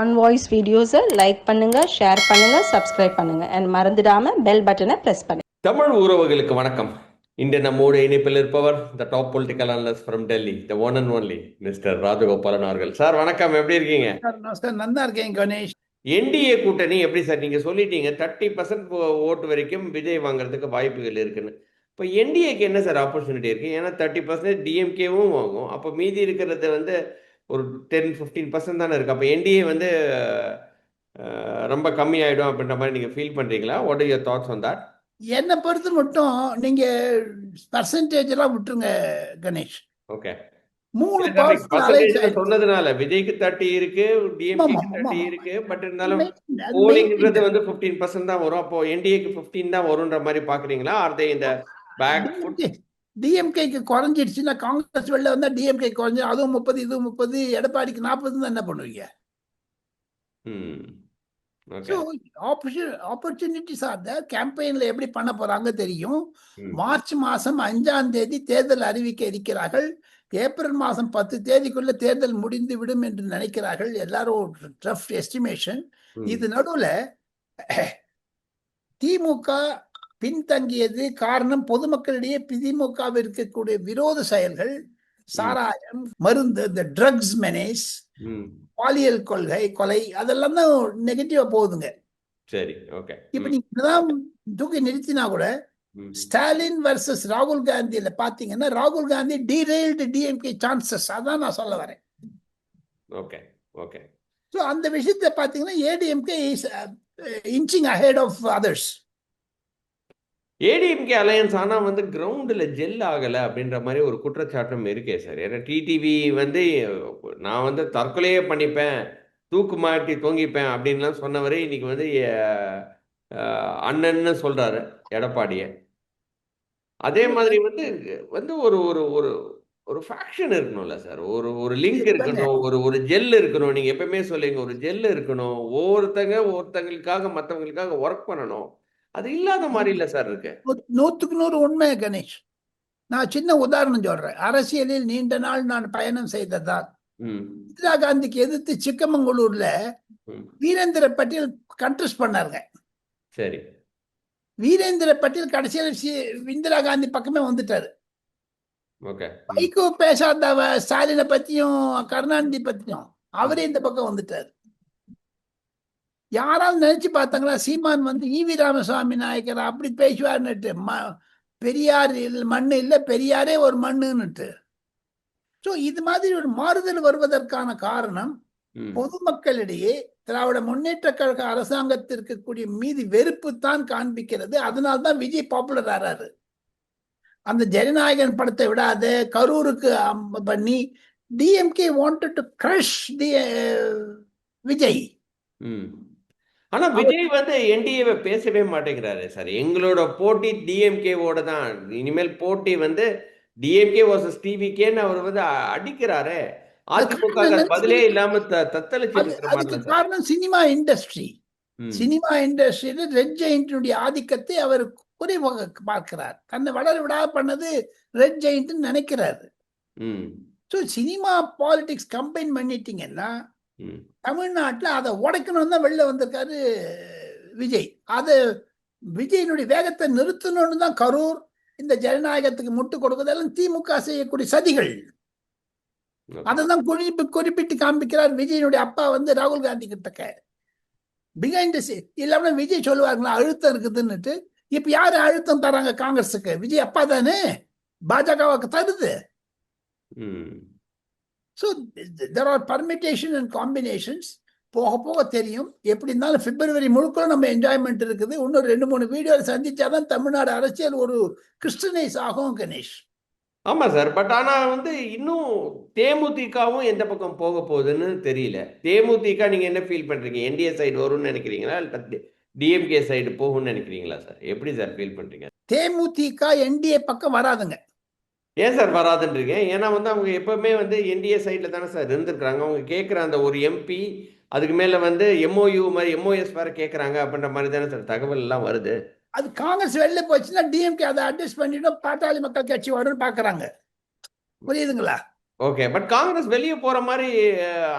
On voice வீடியோஸை like பண்ணுங்க share பண்ணுங்க சப்ஸ்கிரைப் பண்ணுங்க. அண்ட் மறந்துடாம பெல் பட்டனை ப்ரெஸ் பண்ணுங்க. தமிழ் உறவுகளுக்கு வணக்கம். இன்று நம்மோடு இணைப்பில் இருப்பவர் the top political analyst from Delhi the one and only mister Rajagopalan அவர்கள். சார் வணக்கம். எப்படி இருக்கீங்க? சார் நல்லா இருக்கேன் கணேஷ். என்டிஏ கூட்டணி எப்படி சார் நீங்க சொல்லிட்டீங்க தேர்ட்டி பர்சன்ட் ஓட்டு வரைக்கும் விஜய் வாங்குறதுக்கு வாய்ப்புகள் இருக்குன்னு. இப்போ என்டிஏக்கு என்ன சார் ஆப்பர்ச்சுனிட்டி இருக்கு? ஏன்னா தேர்ட்டி பர்சன்டேஜ் டிஎம்கேவும் வாங்கும். அப்போ மீதி இருக்கிறது வந்து ஒரு டென் ஃபிஃப்டீன் பர்சன்ட் தானே இருக்கு. அப்போ என்டிஏ வந்து ரொம்ப கம்மி ஆயிடும் அப்படின்ற மாதிரி நீங்க ஃபீல் பண்றீங்களா? What are your thoughts on that என்னை பொறுத்து மட்டும் நீங்க பர்சன்டேஜ் எல்லாம் விட்டுருங்க கணேஷ். ஓகே மூணு. சொன்னதுனால விஜய்க்கு தேர்ட்டி இருக்கு டிஎம்கேக்கு ஆமா. இருக்கு பட் இருந்தாலும் போலிங்ன்றது வந்து பிப்டீன் பர்சன்ட் தான் வரும். அப்போ என்டிஏக்கு பிப்டீன் தான் வரும்ன்ற மாதிரி பாக்குறீங்களா? ஆர் தே இந்த பேக் டிஎம்கேக்கு குறைஞ்சிடுச்சுன்னா காங்கிரஸ் வெளில வந்தா டிஎம்கே குறைஞ்சு அதுவும் முப்பது இதுவும் முப்பது எடப்பாடிக்கு நாற்பது என்ன பண்ணுவீங்க? ஆப்பர்ச்சுனிட்டிஸ் ஆர் த கேம்பெயின்ல எப்படி பண்ண போறாங்க தெரியும். மார்ச் மாசம் அஞ்சாம் தேதி தேர்தல் அறிவிக்க இருக்கிறார்கள். ஏப்ரல் மாசம் பத்து தேதிக்குள்ள தேர்தல் முடிந்து விடும் என்று நினைக்கிறார்கள். எல்லாரும் ரஃப் எஸ்டிமேஷன் இது நடுவுல திமுக பின்தங்கியது காரணம் பொதுமக்களிடையே திமுக இருக்கக்கூடிய விரோத செயல்கள் சாராயம் மருந்து இந்த ட்ரக்ஸ் மெனேஸ் பாலியல் கொள்கை கொலை அதெல்லாம் தான் நெகட்டிவா போகுதுங்க. சரி ஓகே இப்ப நீங்க இதெல்லாம் தூக்கி நிறுத்தினா கூட ஸ்டாலின் வர்சஸ் ராகுல் காந்தியில பாத்தீங்கன்னா ராகுல் காந்தி டீரெயில்டு டிஎம்கே சான்சஸ் அதான் நான் சொல்ல வரேன். ஓகே ஓகே ஸோ அந்த விஷயத்தை பாத்தீங்கன்னா ADMK is inching ahead of others ADMK alliance ஆனா வந்து கிரவுண்டில் ஜெல் ஆகலை அப்படின்ற மாதிரி ஒரு குற்றச்சாட்டும் இருக்கே சார். ஏன்னா டிடிவி வந்து நான் வந்து தற்கொலையே பண்ணிப்பேன் தூக்கு மாட்டி தொங்கிப்பேன் அப்படின்லாம் சொன்னவரே இன்னைக்கு வந்து அண்ணன்னு சொல்றாரு எடப்பாடியை. அதே மாதிரி வந்து வந்து ஒரு ஒரு ஒரு ஒரு ஃபேக்ஷன் இருக்கணும்ல சார். ஒரு ஒரு லிங்க் இருக்கணும் ஒரு ஒரு ஜெல் இருக்கணும். நீங்க எப்பவுமே சொல்லுங்க ஒரு ஜெல் இருக்கணும். ஒவ்வொருத்தங்க ஒருத்தங்களுக்காக மற்றவங்களுக்காக ஒர்க் பண்ணணும். அது இல்லாத மாதிரி இல்ல சார் இருக்கு. நூத்துக்கு நூறு உண்மை கணேஷ். நான் சின்ன உதாரணம் சொல்றேன். அரசியலில் நீண்ட நாள் நான் பயணம் செய்ததால் இந்திரா காந்திக்கு எதிர்த்து சிக்கமங்களூர்ல. வீரேந்திர பட்டேல் கண்டெஸ்ட் பண்ணாருங்க. சரி. வீரேந்திர பட்டேல் கடைசியில் இந்திரா காந்தி பக்கமே வந்துட்டாரு. வைகோ பேசாத ஸ்டாலினை பத்தியும் கருணாநிதி பத்தியும் அவரே இந்த பக்கம் வந்துட்டாரு. யாராவது நினைச்சு பார்த்தாங்களா சீமான் வந்து ஈவி ராமசாமி நாயக்கர் அப்படி பேசுவார்னுட்டு ம- பெரியார் மண்ணு இல்ல பெரியாரே ஒரு மண்ணுன்னுட்டு. ஸோ இது மாதிரி ஒரு மாறுதல் வருவதற்கான காரணம் பொதுமக்களிடையே திராவிட முன்னேற்ற கழக அரசாங்கத்திற்கு கூடிய மீது வெறுப்பு தான் காண்பிக்கிறது. அதனால தான் விஜய் பாப்புலர் ஆறாரு. அந்த ஜனநாயகன் படத்தை விடாத கரூருக்கு பண்ணி DMK wanted to crush the Vijay. ஆனா விஜய் வந்து என்டிஏவை பேசவே மாட்டேங்கிறாரு சார். எங்களோட போட்டி டிஎம்கேவோட தான். இனிமேல் போட்டி வந்து டிஎம்கே வர்சஸ் டிவிகேன்னு அவர் வந்து அடிக்கிறாரே. அதிமுக பதிலே இல்லாம தத்தளிச்சு காரணம் சினிமா இண்டஸ்ட்ரி சினிமா இண்டஸ்ட்ரியில ரெட் ஜெயின்டினுடைய ஆதிக்கத்தை அவர் குறைவாக பார்க்கிறார். தன்னை வளர விடாத பண்ணது ரெட் ஜெயின்ட்னு நினைக்கிறாரு. ஸோ சினிமா பாலிடிக்ஸ் கம்பைன் பண்ணிட்டீங்கன்னா தமிழ்நாட்டில் அதை உடைக்கணும் தான் வெளில வந்திருக்காரு விஜய். அதை விஜயினுடைய வேகத்தை நிறுத்தணும்னு தான் கரூர் இந்த ஜனநாயகத்துக்கு முட்டு கொடுக்கறதெல்லாம் திமுக செய்யக்கூடிய சதிகள். okay. அதை தான் குறிப்பு குறிப்பிட்டு காண்பிக்கிறார் விஜயனுடைய அப்பா வந்து ராகுல் காந்தி கிட்டக்க பிகைண்ட் இல்லாம விஜய் சொல்லுவாங்களா அழுத்தம் இருக்குதுன்னுட்டு. இப்ப யாரு அழுத்தம் தராங்க காங்கிரஸுக்கு? விஜய் அப்பா தானே? பாஜகவுக்கு தருது. So there are permutation and combinations போக போக தெரியும். எப்படி இருந்தாலும் பிப்ரவரி முழுக்க நம்ம என்ஜாய்மெண்ட் இருக்குது. இன்னும் ரெண்டு மூணு வீடியோ சந்திச்சாதான் தமிழ்நாடு அரசியல் ஒரு கிறிஸ்டனைஸ் ஆகும் கணேஷ். ஆமா சார். பட் ஆனா வந்து இன்னும் தேமுதிகவும் எந்த பக்கம் போக போகுதுன்னு தெரியல. தேமுதிக நீங்க என்ன ஃபீல் பண்றீங்க? என்டிஏ சைடு வரும்னு நினைக்கிறீங்களா? இல்ல டிஎம்கே சைடு போகும்னு நினைக்கிறீங்களா சார்? எப்படி சார் ஃபீல் பண்றீங்க? தேமுதிக என்டிஏ பக்கம் வராதுங்க. ஏன் சார் வராதுன்றீங்க? ஏன்னா வந்து அவங்க எப்பவுமே வந்து என்டிஏ சைடில் தானே சார் இருந்திருக்காங்க அவங்க கேட்குற அந்த ஒரு எம்பி அதுக்கு மேலே வந்து எம்ஓயு மாதிரி எம்ஓஎஸ் வேற கேட்குறாங்க அப்படின்ற மாதிரி தானே சார் தகவல் எல்லாம் வருது. அது காங்கிரஸ் வெளில போச்சுன்னா டிஎம்கே அதை அட்ஜஸ்ட் பண்ணிட்டு பாட்டாளி மக்கள் கட்சி வரும்னு பாக்குறாங்க. புரியுதுங்களா? ஓகே பட் காங்கிரஸ் வெளியே போற மாதிரி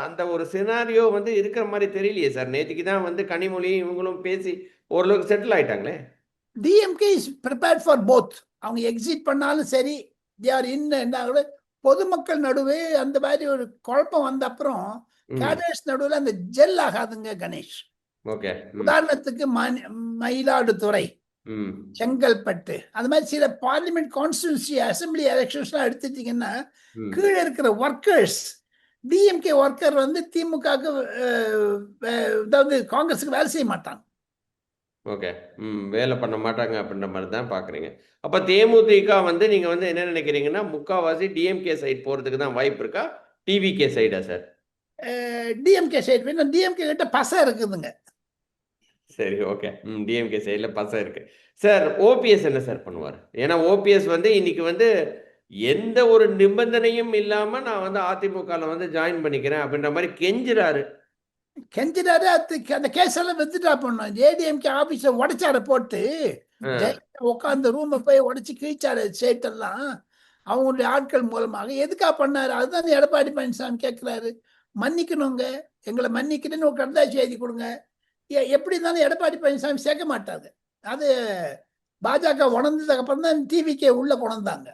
அந்த ஒரு சினாரியோ வந்து இருக்கிற மாதிரி தெரியலையே சார். நேற்றுக்கு தான் வந்து கனிமொழி இவங்களும் பேசி ஓரளவுக்கு settle ஆயிட்டாங்களே. DMK is prepared for both அவங்க எக்ஸிட் பண்ணாலும் சரி தே ஆர் இன் என்ன பொதுமக்கள் நடுவே அந்த மாதிரி ஒரு குழப்பம் வந்த அப்புறம் கேடட்ஸ் நடுவில் அந்த ஜெல் ஆகாதுங்க கணேஷ். உதாரணத்துக்கு மயிலாடுதுறை செங்கல்பட்டு அந்த மாதிரி சில பார்லிமெண்ட் கான்ஸ்டியூன்சி அசம்பிளி எலெக்ஷன்ஸ்லாம் எடுத்துட்டீங்கன்னா. கீழே இருக்கிற ஒர்க்கர்ஸ் டிஎம்கே ஒர்க்கர் வந்து திமுகவுக்கு அதாவது காங்கிரஸுக்கு வேலை செய்ய மாட்டாங்க. ஓகே ம் வேலை பண்ண மாட்டாங்க அப்படின்ற மாதிரி தான் பார்க்குறீங்க அப்போ தேமுதிக வந்து நீங்கள் வந்து என்ன நினைக்கிறீங்கன்னா முக்காவாசி டிஎம்கே சைடு போகிறதுக்கு தான் வாய்ப்பு இருக்கா? டிவிகே சைடா சார் டிஎம்கே சைடு வேணும். டிஎம்கே கிட்ட பச இருக்குதுங்க. சரி ஓகே ம் டிஎம்கே சைடில் பசம் இருக்கு. சார் ஓபிஎஸ் என்ன சார் பண்ணுவார்? ஏன்னா ஓபிஎஸ் வந்து இன்னைக்கு வந்து எந்த ஒரு நிபந்தனையும் இல்லாமல் நான் வந்து அதிமுகவில் வந்து ஜாயின் பண்ணிக்கிறேன் அப்படின்ற மாதிரி கெஞ்சுறாரு. கெஞ்சிடாரு அது அந்த கேஸ் எல்லாம் வித்துட்டா பண்ணோம் ஏடிஎம்கே ஆபீஸ உடைச்சார போட்டு உட்காந்து ரூமை போய் உடைச்சு கிழிச்சாரு சேட்டெல்லாம். அவங்களுடைய ஆட்கள் மூலமாக எதுக்கா பண்ணாரு? அதுதான் எடப்பாடி பழனிசாமி கேட்கிறாரு மன்னிக்கணுங்க. எங்களை மன்னிக்கணும்னு ஒரு கடிதாசி எழுதி கொடுங்க. எப்படி இருந்தாலும் எடப்பாடி பழனிசாமி சேர்க்க மாட்டாங்க அது பாஜக உணர்ந்ததுக்கு அப்புறம் தான் டிவிக்கே உள்ள கொண்டாந்தாங்க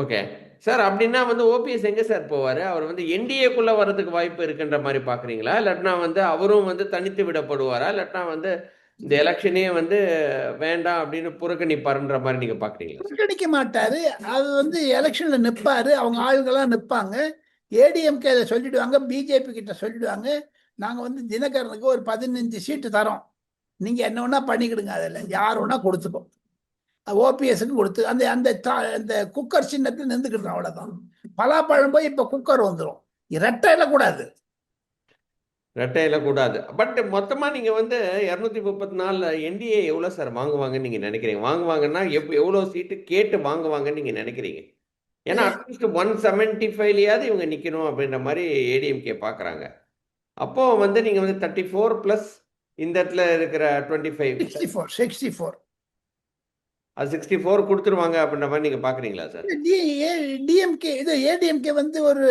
ஓகே சார் அப்படின்னா வந்து ஓபிஎஸ் எங்கே சார் போவார்? அவர் வந்து என்டிஏக்குள்ளே வர்றதுக்கு வாய்ப்பு இருக்குன்ற மாதிரி பார்க்குறீங்களா இல்லாட்டினா வந்து அவரும் வந்து தனித்து விடப்படுவாரா? இல்லாட்டினா வந்து இந்த எலெக்ஷனே வந்து வேண்டாம் அப்படின்னு புறக்கணிப்பாருன்ற மாதிரி நீங்கள் பார்க்குறீங்களா புறக்கணிக்க மாட்டாரு. அது வந்து எலெக்ஷன்ல நிப்பாரு. அவங்க ஆளுங்கெல்லாம் நிப்பாங்க. ஏடிஎம்கே சொல்லிடுவாங்க. பிஜேபி கிட்ட சொல்லிடுவாங்க. நாங்க வந்து தினகரனுக்கு ஒரு பதினஞ்சு சீட்டு தரோம். நீங்க என்ன வேணா பண்ணிக்கிடுங்க. அதில் யார் வேணா கொடுத்துக்கோ ஓபிஎஸ்க்கு கொடுத்து அந்த அந்த அந்த குக்கர் சின்னத்தில் நின்றுக்கிட்டோம் அவ்வளவுதான். பலாப்பழம் போய் இப்ப குக்கர் வந்துடும் ரெட்டையில கூடாது. ரெட்டையில கூடாது. பட் மொத்தமாக நீங்கள் வந்து இரநூத்தி முப்பத்தி நாலில் என்டிஏ எவ்வளோ சார் வாங்குவாங்கன்னு நீங்கள் நினைக்கிறீங்க? வாங்குவாங்கன்னா எப் எவ்வளோ சீட்டு கேட்டு வாங்குவாங்கன்னு நீங்கள் நினைக்கிறீங்க? ஏன்னா அட்லீஸ்ட் ஒன் செவன்ட்டி ஃபைவ்லையாவது இவங்க நிற்கணும் அப்படின்ற மாதிரி ஏடிஎம்கே பார்க்குறாங்க அப்போ வந்து நீங்கள் வந்து தேர்ட்டி ஃபோர் ப்ளஸ் இந்த இடத்துல இருக்கிற twenty five sixty four sixty four அது சிக்ஸ்டி ஃபோர் கொடுத்துருவாங்க அப்படின்ற மாதிரி நீங்கள் பார்க்குறீங்களா சார் டிஎம்கே இது ஏடிஎம்கே வந்து ஒரு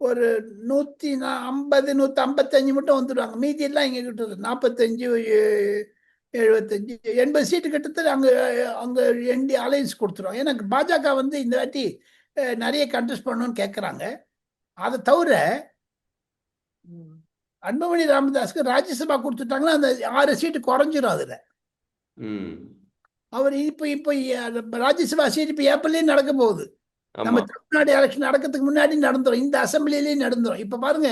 ஒரு நூத்தி நா- ஐம்பது நூத்தி ஐம்பத்தஞ்சு மட்டும் வந்துடுவாங்க மீதி எல்லாம் இங்க கிட்ட நாற்பத்தஞ்சு எழுபத்தஞ்சு எண்பது சீட்டு கிட்டத்தட்ட அங்க அங்க என்டி அலையன்ஸ் கொடுத்துருவாங்க ஏன்னா பாஜக வந்து இந்த வாட்டி நிறைய கண்டெஸ்ட் பண்ணணும்னு கேட்குறாங்க அதை தவிர அன்புமணி ராமதாஸ்க்கு ராஜ்யசபா கொடுத்துட்டாங்கன்னா அந்த ஆறு சீட்டு குறைஞ்சிரும் அதுல. ம். அவர் இப்போ இப்போ ராஜ்யசபா சீட் இப்போ ஏப்ரல்லே நடக்க போகுது நம்ம தமிழ்நாடு எலெக்ஷன் நடக்கிறதுக்கு முன்னாடி நடந்துரும். இந்த அசம்பிளிலேயே நடந்துரும். இப்ப பாருங்க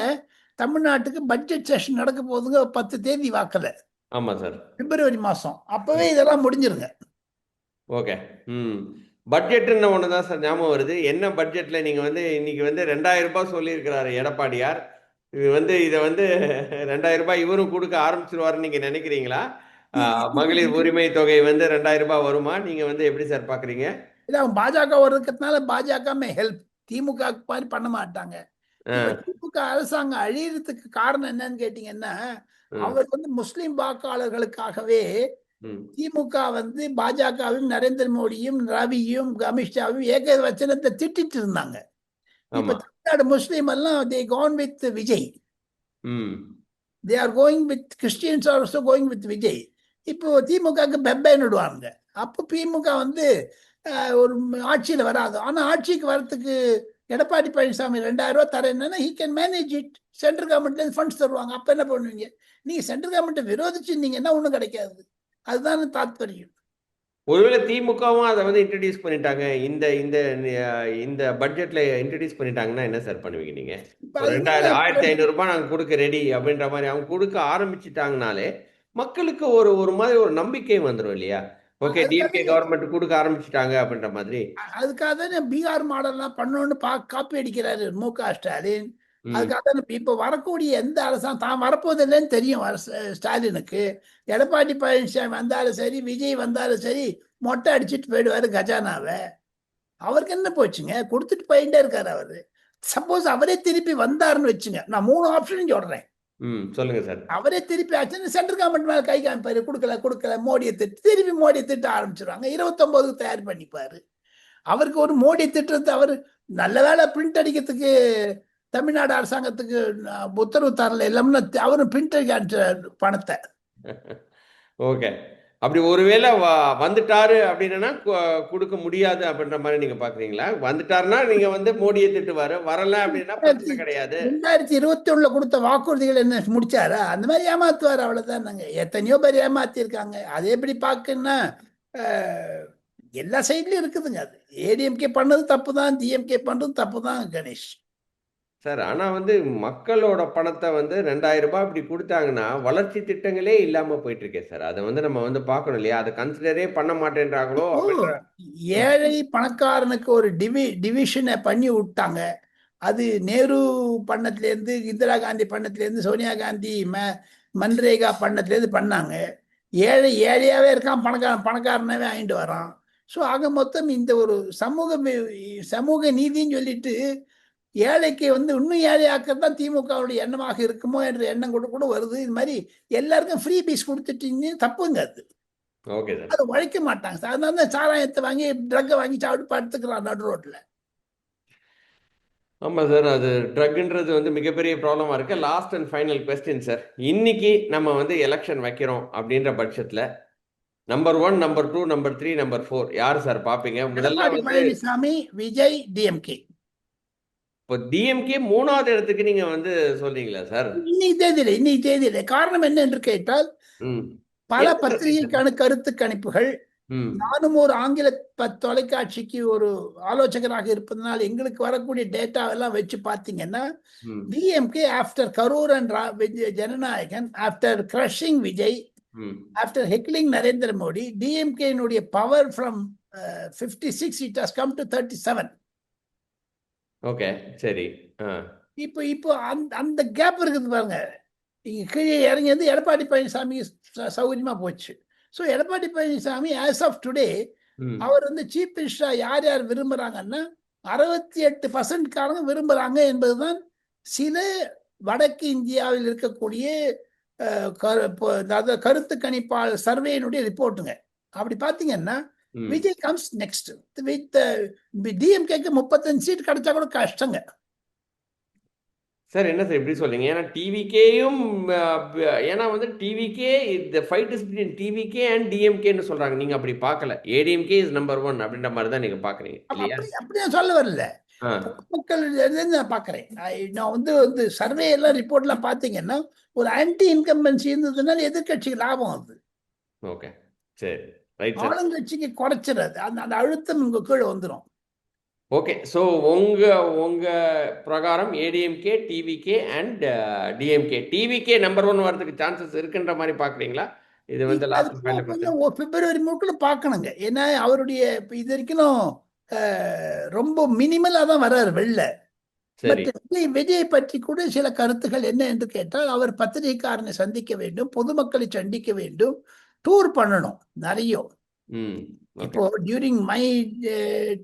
தமிழ்நாட்டுக்கு பட்ஜெட் செஷன் நடக்க போகுதுங்க பத்து தேதி வாக்குல. ஆமாம் சார் பிப்ரவரி மாசம். அப்பவே இதெல்லாம் முடிஞ்சிருங்க. ஓகே. ம். பட்ஜெட்டுன்னு ஒன்று தான் சார் ஞாபகம் வருது. என்ன பட்ஜெட்டில் நீங்கள் வந்து இன்னைக்கு வந்து ரெண்டாயிரம் ரூபாய் சொல்லியிருக்கிறாரு எடப்பாடியார். இது வந்து இதை வந்து ரெண்டாயிரம் ரூபாய் இவரும் கொடுக்க ஆரம்பிச்சிருவாருன்னு நீங்கள் நினைக்கிறீங்களா? மகளிர் உரிமை தொகை வந்து ரெண்டாயிரம் ரூபாய் வருமா? நீங்கள் வந்து எப்படி சார் பார்க்குறீங்க இல்ல அவங்க பாஜக வர்றதுனால பாஜக ஹெல்ப் திமுக மாதிரி பண்ண மாட்டாங்க. திமுக அரசாங்கம் அழியறதுக்கு காரணம் என்னன்னு கேட்டீங்கன்னா அவர் வந்து முஸ்லிம் வாக்காளர்களுக்காகவே திமுக வந்து பாஜகவையும் நரேந்திர மோடியும் ரவியும் அமித்ஷாவையும் ஏக வச்சனத்தை திட்டிட்டு இருந்தாங்க. இப்ப தமிழ்நாடு முஸ்லீம் எல்லாம் they gone with Vijay. They are going with Christians also going with Vijay. இப்போ திமுகவுக்கு பெப்பேன்னு விடுவாங்க அப்போ திமுக வந்து ஒரு ஆட்சியில் வராது. ஆனால் ஆட்சிக்கு வரத்துக்கு எடப்பாடி பழனிசாமி ரெண்டாயிரம் ரூபா தரேன்னா he can manage it central கவர்மெண்ட்லேருந்து ஃபண்ட்ஸ் தருவாங்க. அப்போ என்ன பண்ணுவீங்க? நீங்கள் சென்ட்ரல் கவர்மெண்ட்டை விரோதிச்சிருந்தீங்கன்னா ஒன்றும் கிடைக்காது. அதுதான் தாத்பரியம். ஒருவேளை திமுகவும் அதை வந்து இன்ட்ரடியூஸ் பண்ணிட்டாங்க. இந்த இந்த இந்த பட்ஜெட்ல இன்ட்ரடியூஸ் பண்ணிட்டாங்கன்னா என்ன சார் பண்ணுவீங்க நீங்க? ரெண்டாயிரம் ஆயிரத்தி ஐநூறு ரூபாய் நாங்க கொடுக்க ரெடி அப்படின்ற மாதிரி. அவங்க கொடுக்க ஆரம்பிச்சிட்டாங்கனாலே மக்களுக்கு ஒரு ஒரு மாதிரி ஒரு நம்பிக்கை வந்துடும் இல்லையா? ஓகே டிஎம்கே கவர்மெண்ட் கொடுக்க ஆரம்பிச்சிட்டாங்க அப்படின்ற மாதிரி. அதுக்காக தானே பீகார் மாடல்லாம் பண்ணணும்னு பா காப்பி அடிக்கிறாரு மு க ஸ்டாலின். அதுக்காக தான் இப்ப- வரக்கூடிய எந்த அரசாங்கம் தான் வரப்போதில்லைன்னு தெரியும் ஸ்டாலினுக்கு. எடப்பாடி பழனிசாமி வந்தாலும் சரி விஜய் வந்தாலும் சரி மொட்டை அடிச்சிட்டு போயிடுவாரு கஜானாவை. அவருக்கு என்ன போச்சுங்க? கொடுத்துட்டு போயிட்டே இருக்காரு அவரு. சப்போஸ் அவரே திருப்பி வந்தாருன்னு வச்சுங்க நான் மூணு ஆப்ஷனும் சொல்றேன். சொல்லுங்க சார். அவரே திருப்பி ஆச்சுன்னு சென்ட்ரல் கவர்மெண்ட் மேல கை காமிப்பாரு கொடுக்கல கொடுக்கல மோடியை திட்டு திருப்பி மோடியை திட்ட ஆரம்பிச்சிருவாங்க. இருபத்தொன்பதுக்கு தயார் பண்ணிப்பாரு. அவருக்கு ஒரு மோடி திட்டத்தை அவர் நல்ல வேளை பிரிண்ட் அடிக்கிறதுக்கு தமிழ்நாடு அரசாங்கத்துக்கு உத்தரவு தரல. எல்லாம்னு அவரும் பிரிண்ட் அடிக்க பணத்தை. ஓகே. அப்படி ஒருவேளை வந்துட்டாரு அப்படின்னா கொடுக்க முடியாது அப்படின்ற மாதிரி நீங்க பாக்குறீங்களா? வந்துட்டாருன்னா நீங்க வந்து மோடியை திட்டுவாரு வரல அப்படின்னா பிரச்சனை கிடையாது. ரெண்டாயிரத்தி இருபத்தி ஒண்ணுல கொடுத்த வாக்குறுதிகள் என்ன முடிச்சாரா? அந்த மாதிரி ஏமாத்துவார் அவ்வளவுதான் நாங்க எத்தனையோ பேர் ஏமாத்திருக்காங்க. அதை எப்படி அஹ், எல்லா சைட்லயும் இருக்குதுங்க அது. ஏடிஎம்கே பண்ணது தப்பு தான் டிஎம்கே பண்றது தப்பு தான் கணேஷ். சார் ஆனா வந்து மக்களோட பணத்தை வந்து ரெண்டாயிரம் ரூபாய் இப்படி கொடுத்தாங்கன்னா வளர்ச்சி திட்டங்களே இல்லாம போயிட்டு இருக்கே சார். அதை வந்து நம்ம வந்து பார்க்கணும் இல்லையா? அதை கன்சிடரே பண்ண மாட்டேன்றாங்களோ? ஏழை பணக்காரனுக்கு ஒரு டிவி டிவிஷனை பண்ணி விட்டாங்க. அது நேரு பண்ணத்துலேருந்து இந்திரா காந்தி பண்ணத்துலேருந்து சோனியா காந்தி ம மன்ரேகா பண்ணத்துலேருந்து பண்ணாங்க. ஏழை ஏழையாவே இருக்கான் பணக்காரன் பணக்காரனாவே ஆயிட்டு வரான். ஸோ ஆக மொத்தம் இந்த ஒரு சமூக சமூக நீதின்னு சொல்லிட்டு ஏழைக்கு வந்து இன்னும் ஏழையாக்கிறது தான் திமுகவுடைய எண்ணமாக இருக்குமோ என்ற எண்ணம் கூட கூட வருது. இது மாதிரி எல்லாருக்கும் ஃப்ரீ பீஸ் கொடுத்துட்டீங்க தப்புங்க அது. Okay sir. அது உழைக்க மாட்டாங்க சார். அதனால தான் சாராயத்தை வாங்கி ட்ரக்கை வாங்கி சாப்பிட்டு படுத்துக்கிறான் நடு ரோட்ல. ஆமா சார். அது ட்ரக்ன்றது வந்து மிகப்பெரிய ப்ராப்ளமா இருக்கு. Last and final question sir. இன்னைக்கு நம்ம வந்து எலெக்ஷன் வைக்கிறோம் அப்படின்ற பட்சத்துல number one number two number three number four யார் சார் பாப்பீங்க முதல்ல பழனிசாமி விஜய் டிஎம்கே இப்போ டிஎம்கே மூணாவது இடத்துக்கு நீங்க வந்து சொல்றீங்களா சார் இன்னைக்கு தேதியில இன்னைக்கு தேதியில. காரணம் என்ன என்று கேட்டால் பல பத்திரிகைக்கான கருத்து கணிப்புகள் நானும் ஒரு ஆங்கில தொலைக்காட்சிக்கு ஒரு ஆலோசகராக இருப்பதனால் எங்களுக்கு வரக்கூடிய டேட்டா எல்லாம் வச்சு பார்த்தீங்கன்னா ம். DMK after Karur and Jananayagan after crushing Vijay ம். after heckling Narendra Modi, DMK னுடைய power from uh, 56 it has come to 37. Okay சரி. ஆ. இப்போ இப்போ அந்த அந்த கேப் இருக்குது பாருங்க. இங்க கீழே இறங்கியது எடப்பாடி பழனிசாமி ச- சௌகரியமா போச்சு. So Edappadi Palaniswami as of today ம். அவர் வந்து சீஃப் மினிஸ்டரா யார் யார் விரும்புறாங்கன்னா அறுபத்தி எட்டு பர்சன்ட்காரங்க விரும்புறாங்க என்பதுதான் சில வடக்கு இந்தியாவில் இருக்கக்கூடிய கரு- இப்போ அதாவது கருத்து கணிப்பாளர் சர்வேனுடைய ரிப்போர்ட்டுங்க அப்படி பார்த்தீங்கன்னா விஜய் கம்ஸ் நெக்ஸ்ட் வித் டிஎம்கேக்கு முப்பத்தஞ்சு சீட் கிடைச்சா கூட கஷ்டங்க. சார் என்ன சார் இப்படி சொல்றீங்க? ஏன்னா டிவிகேயும் ஏன்னா வந்து டிவிகே இந்த fight is between TVK and டிஎம்கேன்னு சொல்றாங்க. நீங்க அப்படி பார்க்கல. ஏடிஎம்கே இஸ் நம்பர் ஒன் அப்படின்ற மாதிரி தான் நீங்க பாக்குறீங்க இல்லையா அப்படி அப்படி நான் சொல்ல வரல. மக்கள் நான் பார்க்குறேன். நான் வந்து வந்து சர்வே எல்லாம் ரிப்போர்ட்லாம் பார்த்தீங்கன்னா ஒரு ஆன்டி இன்கம்பன்சி இருந்ததுனால எதிர்க்கட்சிக்கு லாபம் அது. Okay sir. ஆளுங்கட்சிக்கு குறைச்சிடாது. அந்த அந்த அழுத்தம் உங்க கீழே வந்துடும் ஓகே ஸோ உங்க உங்க பிரகாரம் ADMK TVK and DMK TVK number one வரதுக்கு சான்சஸ் இருக்குன்ற மாதிரி பாக்குறீங்களா? இது வந்து பிப்ரவரி மூக்குல பார்க்கணுங்க ஏன்னா அவருடைய இது வரைக்கும் ரொம்ப மினிமலா தான் வர்றாரு வெளில. விஜய் பற்றி கூட சில கருத்துக்கள் என்ன என்று கேட்டால் அவர் பத்திரிகைக்காரனை சந்திக்க வேண்டும் பொதுமக்களை சந்திக்க வேண்டும். டூர் பண்ணணும். நிறைய. இப்போ during my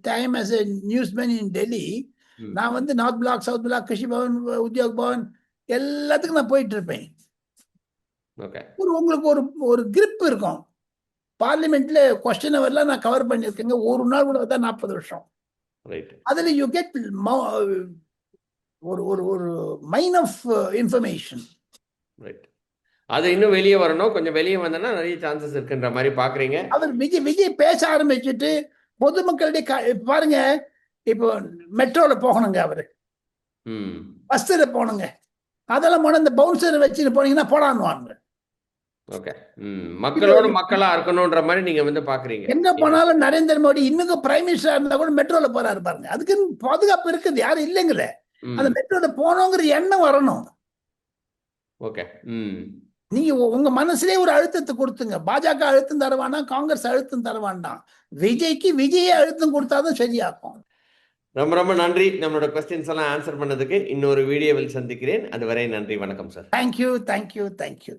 time as a newsman in Delhi நான் வந்து North Block South Block Krishi Bhavan Udyog Bhavan எல்லாத்துக்கும் நான் போயிட்டு இருப்பேன். ஒரு உங்களுக்கு ஒரு ஒரு grip இருக்கும். பார்லிமெண்ட்ல கொஸ்டின் அவர்லாம் நான் கவர் பண்ணியிருக்கேங்க. ஒரு நாள் கூட தான் நாற்பது வருஷம். ரைட் அதுல யூ கெட் ஒரு ஒரு ஒரு மைன் ஆஃப் இன்ஃபர்மேஷன் ரைட் அது இன்னும் வெளியே வரணும். கொஞ்சம் வெளியே வந்தோன்னா நிறைய சான்சஸ் இருக்குன்ற மாதிரி பாக்குறீங்க. அவர் விஜய் விஜய் பேச ஆரம்பிச்சுட்டு பொதுமக்களுடைய பாருங்க இப்போ மெட்ரோல போகணுங்க அவரு. ம். பஸ்ஸில் போகணுங்க. அதெல்லாம் போன இந்த பவுன்சர் வச்சுட்டு போனீங்கன்னா போடான்னுவாங்க. ஓகே மக்களோட மக்களா இருக்கணும்ன்ற மாதிரி நீங்க வந்து பாக்குறீங்க. எங்க போனாலும் நரேந்திர மோடி இன்னும் பிரைம் மினிஸ்டர் இருந்தா கூட மெட்ரோல போறாரு பாருங்க. அதுக்கு பாதுகாப்பு இருக்குது. யாரும் இல்லைங்களே. அந்த மெட்ரோல போனோங்கிற எண்ணம் வரணும். ஓகே ம். நீங்க உங்க மனசுலயே ஒரு அழுத்தத்தை கொடுத்துங்க. பாஜக அழுத்தம் தர வேண்டாம் காங்கிரஸ் அழுத்தம் தர வேண்டாம் விஜய்க்கு விஜயே அழுத்தம் கொடுத்தாதான் சரியாக்கும் ரொம்ப ரொம்ப நன்றி. நம்மளோட கொஸ்டின்ஸ் எல்லாம் ஆன்சர் பண்ணதுக்கு இன்னொரு வீடியோவில் சந்திக்கிறேன். அதுவரை நன்றி வணக்கம் சார் தேங்க்யூ தேங்க்யூ தேங்க்யூ